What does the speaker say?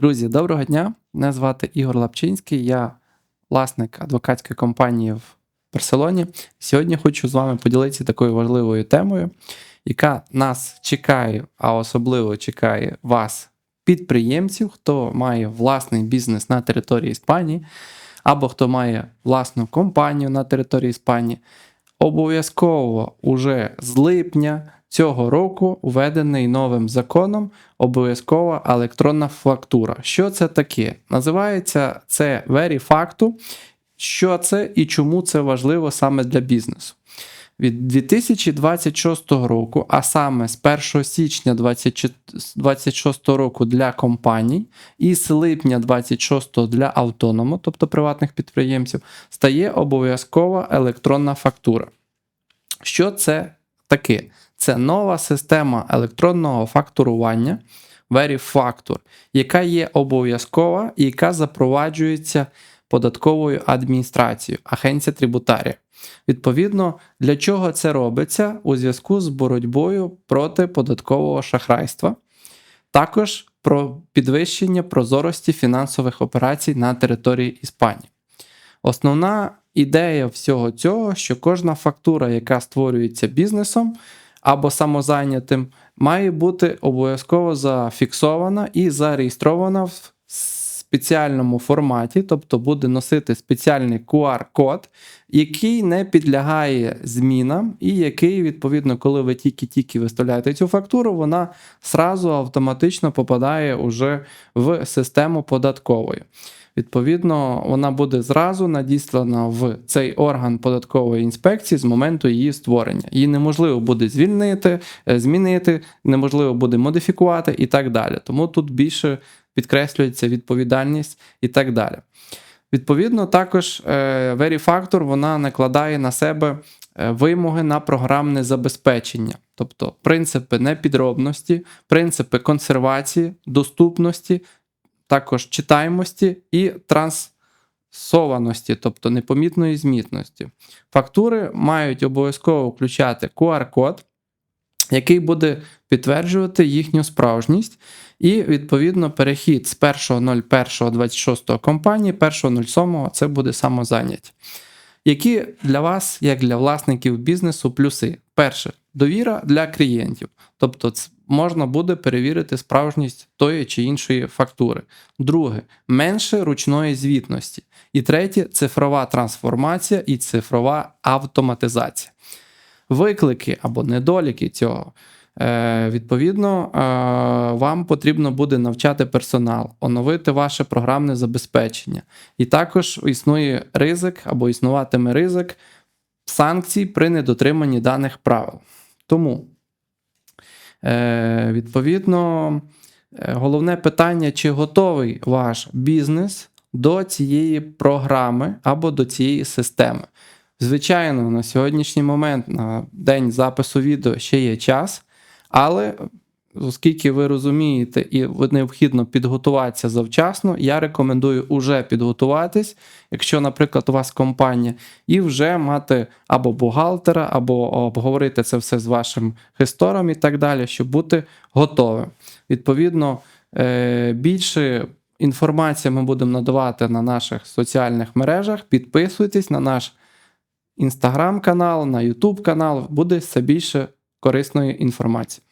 Друзі, доброго дня! Мене звати Ігор Лапчинський, я власник адвокатської компанії в Барселоні. Сьогодні хочу з вами поділитися такою важливою темою, яка нас чекає, а особливо чекає вас, підприємців, хто має власний бізнес на території Іспанії, або хто має власну компанію на території Іспанії. Обов'язково уже з липня цього року введений новим законом обов'язкова електронна фактура. Що це таке? Називається це Verifactu. Що це і чому це важливо саме для бізнесу? Від 2026 року, а саме з 1 січня 2026 року для компаній, і з липня 26 для автоному, тобто приватних підприємців, стає обов'язкова електронна фактура. Що це таке? Це нова система електронного фактурування Verifactor, яка є обов'язкова і яка запроваджується податковою адміністрацією, агенція трибутарія. Відповідно, для чого це робиться у зв'язку з боротьбою проти податкового шахрайства, також про підвищення прозорості фінансових операцій на території Іспанії. Основна ідея всього цього, що кожна фактура, яка створюється бізнесом або самозайнятим, має бути обов'язково зафіксована і зареєстрована в спеціальному форматі, тобто буде носити спеціальний QR-код, який не підлягає змінам, і який, відповідно, коли ви тільки-тільки виставляєте цю фактуру, вона сразу автоматично попадає уже в систему податкової. Відповідно, вона буде зразу надіслана в цей орган податкової інспекції з моменту її створення. Її неможливо буде звільнити, е, змінити, неможливо буде модифікувати і так далі. Тому тут більше підкреслюється відповідальність і так далі. Відповідно, також е, Verifactor вона накладає на себе е, вимоги на програмне забезпечення, тобто принципи непідробності, принципи консервації, доступності, також читаємості і трансованості, тобто непомітної змітності. Фактури мають обов'язково включати QR-код, який буде підтверджувати їхню справжність. І, відповідно, перехід з 1.01.26 компанії, 1.07 це буде самозайняті. Які для вас, як для власників бізнесу, плюси? Перше, довіра для клієнтів. Тобто, можна буде перевірити справжність тої чи іншої фактури. Друге, менше ручної звітності. І третє цифрова трансформація і цифрова автоматизація. Виклики або недоліки цього. Е, Відповідно, е, вам потрібно буде навчати персонал, оновити ваше програмне забезпечення. І також існує ризик або існуватиме ризик санкцій при недотриманні даних правил. Тому, е, відповідно, головне питання, чи готовий ваш бізнес до цієї програми або до цієї системи. Звичайно, на сьогоднішній момент, на день запису відео ще є час. Але оскільки ви розумієте і необхідно підготуватися завчасно, я рекомендую уже підготуватись, якщо, наприклад, у вас компанія, і вже мати або бухгалтера, або обговорити це все з вашим гестором і так далі, щоб бути готовим. Відповідно, е, більше. Інформацію ми будемо надавати на наших соціальних мережах. Підписуйтесь на наш інстаграм канал, на Ютуб канал, буде все більше корисної інформації.